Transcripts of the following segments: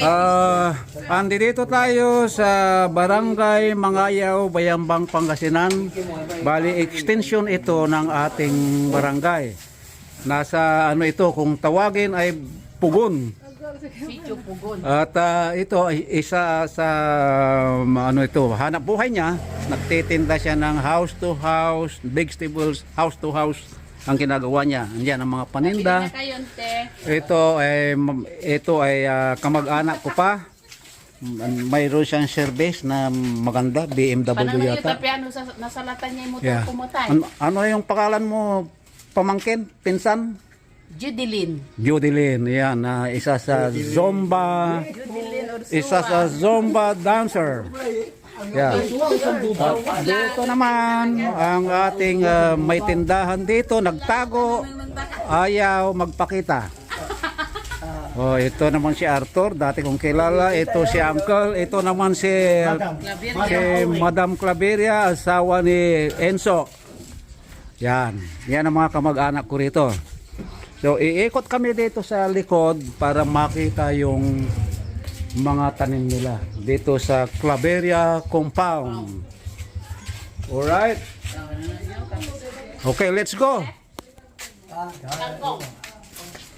Ah, andi dito tayo sa Barangay Mangayaw, Bayambang, Pangasinan. Bali extension ito ng ating barangay. Nasa ano ito kung tawagin ay Pugon. At ah, ito ay isa sa um, ano ito, hanap buhay niya. Nagtitinda siya ng house to house, vegetables, house to house ang ginagawa niya. Andiyan ang mga paninda. Ito ay ito ay ah, kamag-anak ko pa. Mayroon siyang service na maganda, BMW Panang yung yata. tapiano sa nasalatan niya yung motor Yeah. kumutay. Ano, ano yung pangalan mo? Pamangkin, pinsan? Judeline. Judilyn, yan, na isa sa Zumba, isa sa Zumba dancer. Yan. At dito naman ang ating ah, may tindahan dito, nagtago, ayaw magpakita. Oh, ito naman si Arthur, dati kong kilala. Ito si Uncle, ito naman si si Madam Claveria, asawa ni Enzo. Yan, yan ang mga kamag-anak ko rito. So, iikot kami dito sa likod para makita yung mga tanim nila dito sa Claveria Compound. Alright? Okay, let's go.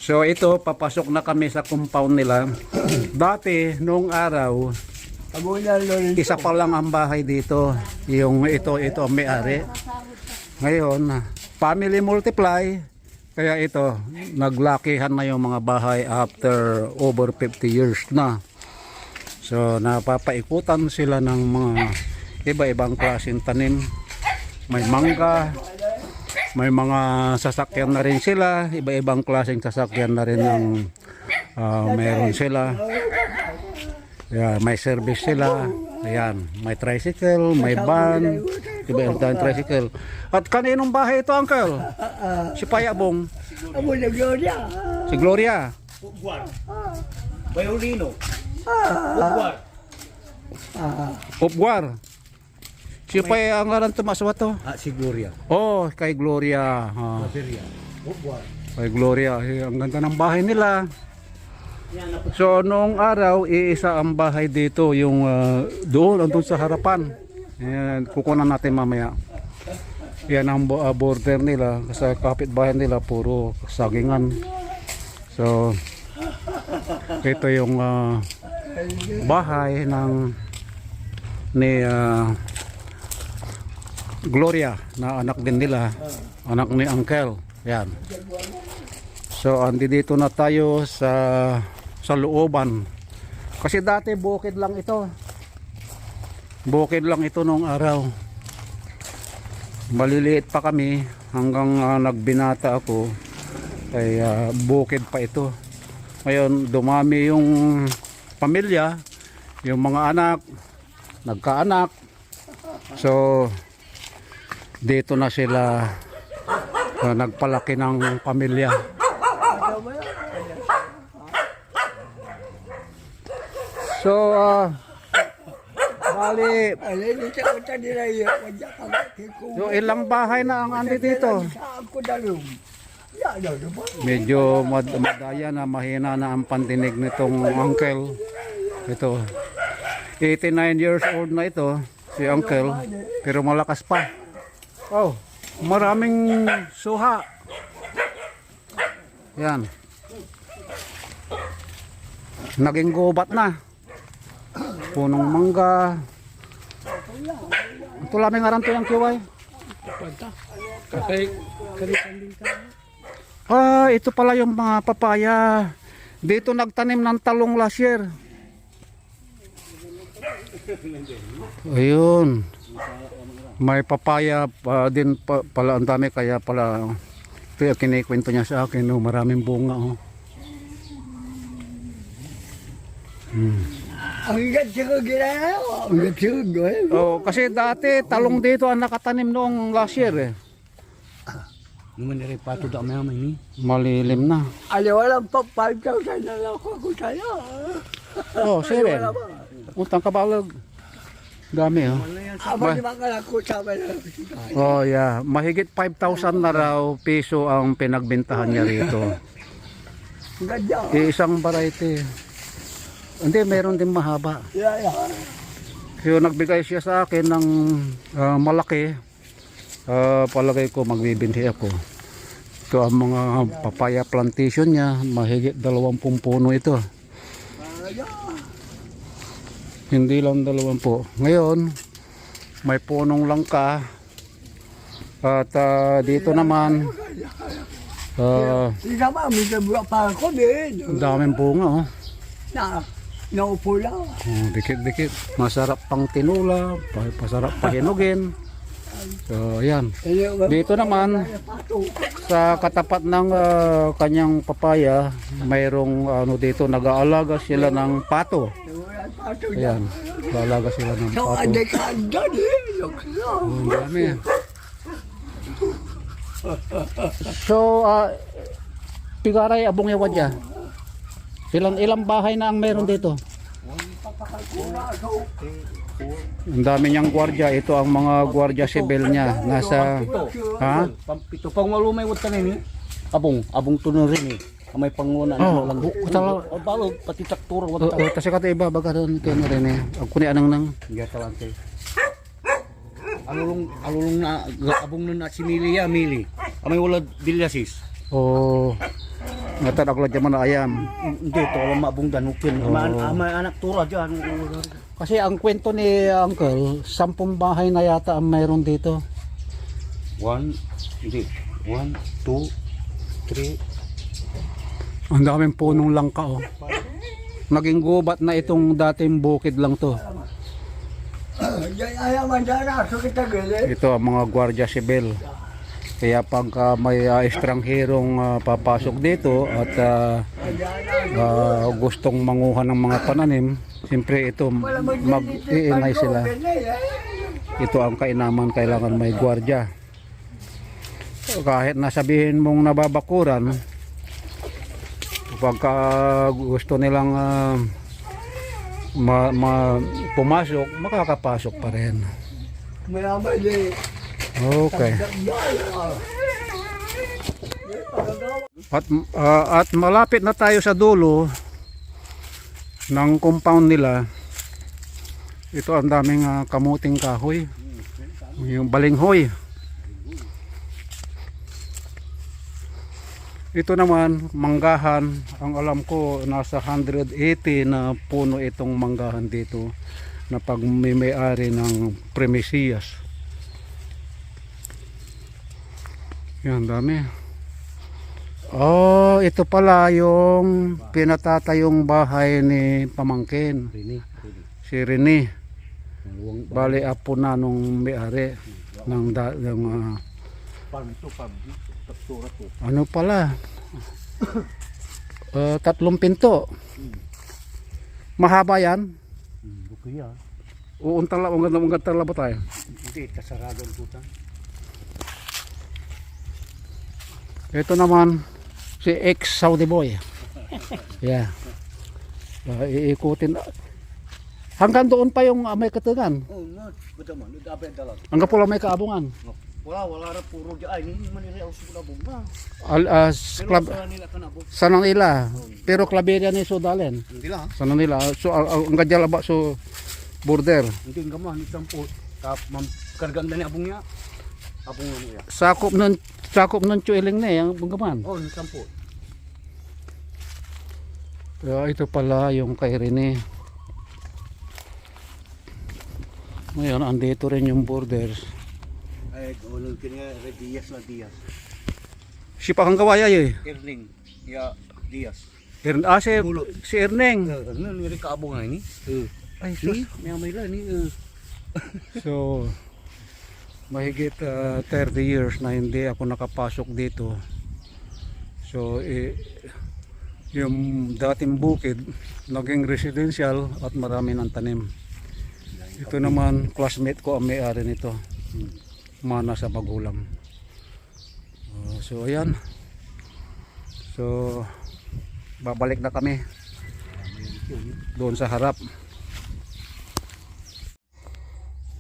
So ito, papasok na kami sa compound nila. Dati, nung araw, isa pa lang ang bahay dito. Yung ito, ito may-ari. Ngayon, family multiply. Kaya ito, naglakihan na yung mga bahay after over 50 years na. So, napapaikutan sila ng mga iba-ibang klaseng tanim. May mangga, may mga sasakyan na rin sila, iba-ibang klaseng sasakyan na rin ang ah, meron sila. Yeah, may service sila. Ayan, may tricycle, may van, iba-ibang tricycle. At kaninong bahay ito, Uncle? Si Payabong, na Gloria. si Gloria. Violino. Upwar. Si Pay ang ngalan tumaswa to. Ah, si Gloria. Oh, kay Gloria. Ah, Gloria. Upward. kay Gloria. Eh, Ang ganda ng bahay nila. So, noong araw, iisa ang bahay dito. Yung ah, doon, andun sa harapan. Ayan, kukunan natin mamaya. Yan ang bo- ah, border nila. Kasi kapitbahay nila, puro sagingan. So, ito yung ah, bahay ng ni ah, Gloria na anak din nila anak ni Uncle. Yan. So andi dito na tayo sa sa looban. Kasi dati bukid lang ito. Bukid lang ito nung araw. Maliliit pa kami hanggang ah, nagbinata ako ay ah, bukid pa ito ngayon dumami yung pamilya yung mga anak nagkaanak so dito na sila uh, nagpalaki ng pamilya. So, uh, bali, Alay ni sa kota nila yun. Wadya ka kiko. so ilang bahay na ang andi dito. Sa ako dalong. Medyo mad madaya na mahina na ang pandinig nitong uncle. Ito. 89 years old na ito, si uncle. Pero malakas pa. Oh, maraming suha. Yan. Naging gubat na. Punong mangga. Ito lamang aran to yung kiway. Ah, ito pala yung mga papaya. Dito nagtanim ng talong last year. Ayun. May papaya pa din pa, pala ang dami kaya pala ito yung kinikwento niya sa akin. Oh, maraming bunga. Oh. Ang gatsi ko ginaya ko. Ang gatsi ko gawin. Oh, kasi dati talong dito ang nakatanim noong last year eh. Naman nire pato da mayaman ni. Malilim na. Alay, walang pa 5,000 na lang ako sa'yo. Oh, seven. Utang kabalog. Dami oh. Amo di mga lako sa amin. Oh yeah, mahigit 5,000 na raw piso ang pinagbentahan niya rito. Ganda. Iisang variety. Hindi, meron din mahaba. Yeah, yeah. So nagbigay siya sa akin ng ah, malaki. Ah, palagay ko magbibinti ako. Ito ang mga papaya plantation niya. Mahigit dalawampung puno ito. Hindi lang dalawampu. Ngayon, may punong langka. At ah, dito naman, ang daming bunga. Oh. Na, naupo lang. Oh, dikit-dikit. Masarap pang tinula, pa- pasarap pahinugin. So, ayan. Dito naman, sa katapat ng ah, kanyang papaya, mayroong ano dito, nag-aalaga sila ng pato. Ayan, nag-aalaga sila ng pato. eh. Ang dami. So, ah, pigaray abong yawan dyan. Ilan, ilang bahay na ang meron dito? Ang dami niyang gwardiya. Ito ang mga gwardiya sibil niya. Nasa, ha? Pampito pang walumay wata na ni. Abong, abong tuno rin eh. Amay panguna Oh, na lang. bu- katala- O balog pati taktura O, wata. o, kasi kata iba, baga doon kayo na rin eh. Ang kuni anang nang. Gata lang kay. Alulong alulong na abong na si Mili ya Mili. Amay wala dilyasis. O, ngatan ako lang dyan man na ayam. Hindi to wala maabong danukin. Amay amay anak tura diyan. Kasi ang kwento ni Uncle, sampung bahay na yata ang mayroon dito. One, hindi. One, two, three. Ang daming punong langka oh. Naging gubat na itong dating bukid lang to. Ito ang mga gwardiya sibil. Kaya pagka may uh, estrangherong ah, papasok dito at ah, ah, gustong manguha ng mga pananim, siyempre ito mag-iingay sila. Ito ang kainaman kailangan may gwardiya. Kahit nasabihin mong nababakuran, pagka gusto nilang ah, ma, ma- pumasok, makakapasok pa rin. Eh. Okay. At, ah, at malapit na tayo sa dulo ng compound nila. Ito ang daming ah, kamuting kahoy. Yung balinghoy. Ito naman, manggahan. Ang alam ko, nasa 180 na puno itong manggahan dito na pag may may-ari ng Premisias. Yan, dami. Oh, ito pala yung pinatatayong bahay ni Pamangkin, Rini. si Rene. Luwang Bali, apo na nung may-ari ng, da, ng ah, to. ano pala, Ah, tatlong pinto. Mahaba yan. Hmm, bukaya. Uuntala, ganda, ang ganda ba tayo? Hindi kasarado ang puta. Ito naman, si ex Saudi boy. Yeah. Ah, iikutin. Hanggang doon pa yung ah, may katangan. Oh, no. Betul man. Dapat dalam. Hanggang pula may kaabungan. Wala, wala ra puro di ay ni man iri usog na bugna. Al, Pero club, sa nila nila. Pero klaberia ni Sudalen. Hindi lang. Sa nila. So, al- al- ang gadya ba so border. Hindi nga man itang po. Kap mam kargan na ni abong niya. Abong niya. Sakop nun, sakop nun chuiling na yung banggaman. Oh, ni po. Kaya ito pala yung kay Rene. Ngayon, andito rin yung borders. Ay, ulong kini nga Diaz la Diaz. Si Pakang Kawaya eh. Erling. Ya Diaz. Ern ah, si, Dulo. si Erneng. Ano ni iri ka abong ni? Eh. Ay, Ni, may may la ni. eh. So, mahigit ah, 30 years na hindi ako nakapasok dito. So, eh, yung dating bukid, naging residential at marami ng tanim. Ito naman, classmate ko ang may-ari nito. Mana sa magulang. Ah, so, ayan. So, babalik na kami doon sa harap.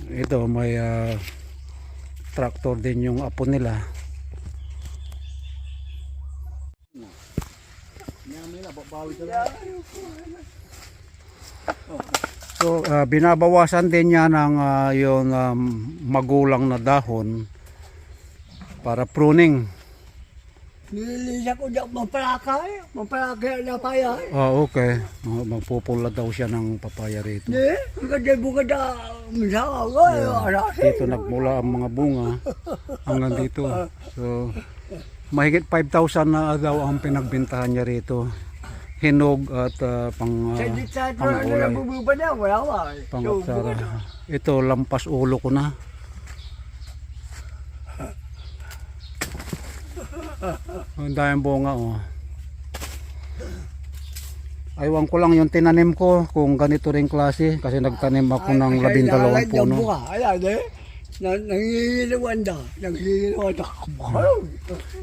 Ito may ah, tractor din yung apo nila. So, ah, binabawasan din niya ng ah, yung um, magulang na dahon para pruning. Nililisa ko dyan, mapalaka eh. Mapalaka na kaya eh. Ah, okay. Mag- Magpupula daw siya ng papaya rito. Di, ang ganda buka Arasi. Dito nagmula ang mga bunga hanggang dito. So, mahigit 5,000 na daw ang pinagbintahan niya rito. Hinog at pang, uh, pang na ulay. nabububa na, wala ka. eh. Pang So, atsara. Ito, lampas ulo ko na. Ang daming bunga oh. Aywan ko lang yung tinanim ko kung ganito rin klase kasi nagtanim ako ng labindalawang puno. Ayan eh. Na, nangihilawan na. Nangihilawan na.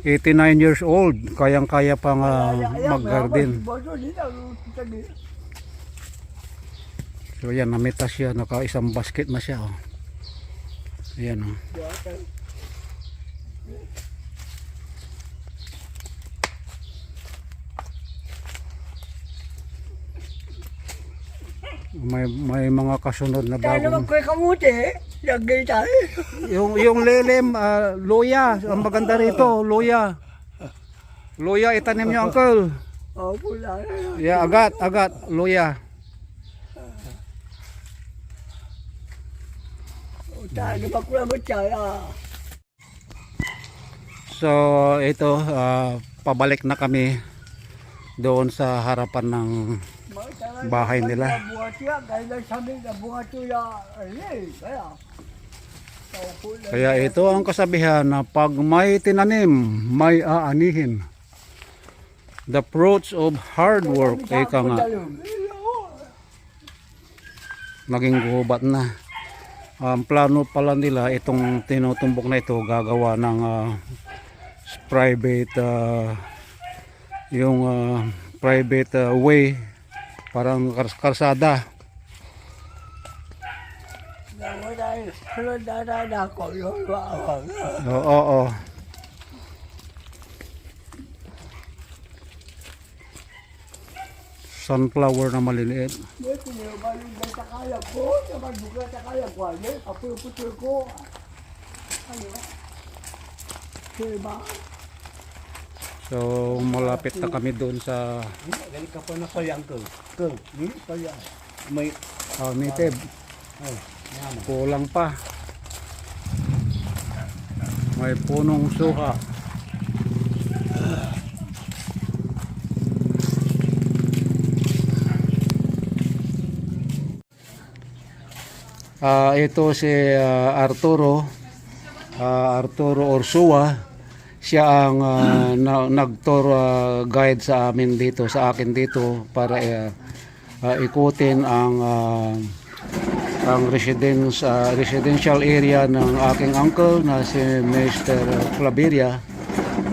89 years old, kayang-kaya pang ah, mag-garden. So yan, namitas siya, naka isang basket na siya. Oh. Ayan oh. May may mga kasunod na Kaya naman bagong ko kamuti. Lagay tayo. yung yung lelem ah, loya, ang maganda rito, loya. Loya itanim niyo uncle. Oh, pula. Yeah, agat, agat. Tayo naman tayo. So ito, ah, pabalik na kami doon sa harapan ng Bahay nila. Kaya ito ang kasabihan na pag may tinanim, may aanihin. The fruits of hard work, ika nga, naging gubat na. Ang plano pala nila, itong tinutumbok na ito, gagawa ng ah, private, ah, yung ah, private ah, way, parang kars- karsada. Maawang. Oo, oo. Sunflower na maliliit. Diba? So, malapit na kami doon sa Dali ka pa na kaya, uncle. Uncle, hmm? Kaya. May, uh, native. Kulang pa. May punong suka. Ah, ito si ah, Arturo ah, Arturo Orsua siya ang ah, na, nag-tour ah, guide sa amin dito sa akin dito para ah, ah, ikutin ang ah, ang residence ah, residential area ng aking uncle na si Mr. Claveria.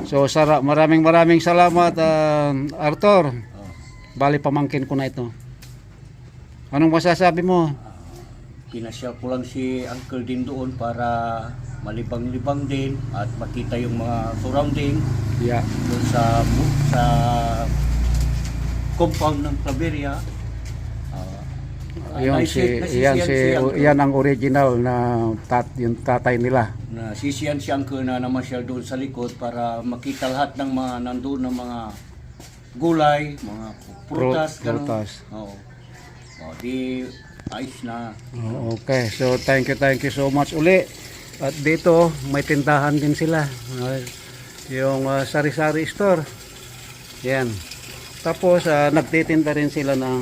So sara, maraming maraming salamat ah, Arthur. Bali pamangkin ko na ito. Anong masasabi mo? pinasya ko lang si uncle din doon para malibang-libang din at makita yung mga surrounding Yeah. doon sa sa compound ng Claveria. Ah, Ayun naisi- si, yan si, yan ang original na tat, yung tatay nila. na sisiyan si Uncle na namasyal doon sa likod para makita lahat ng mga nandoon ng mga gulay, mga prutas, Pru- ganun. prutas. Oo. Oh, di ayos na. Oh, Okay, so thank you, thank you so much uli. At dito, may tindahan din sila. Yung ah, sari-sari store. Yan. Tapos, ah, nagtitinda rin sila ng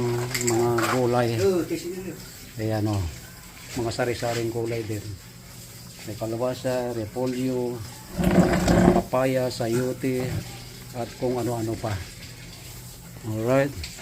mga gulay. Ayan o. Mga sari-saring gulay din. May kalabasa, repolyo, papaya, sayote, at kung ano-ano pa. Alright.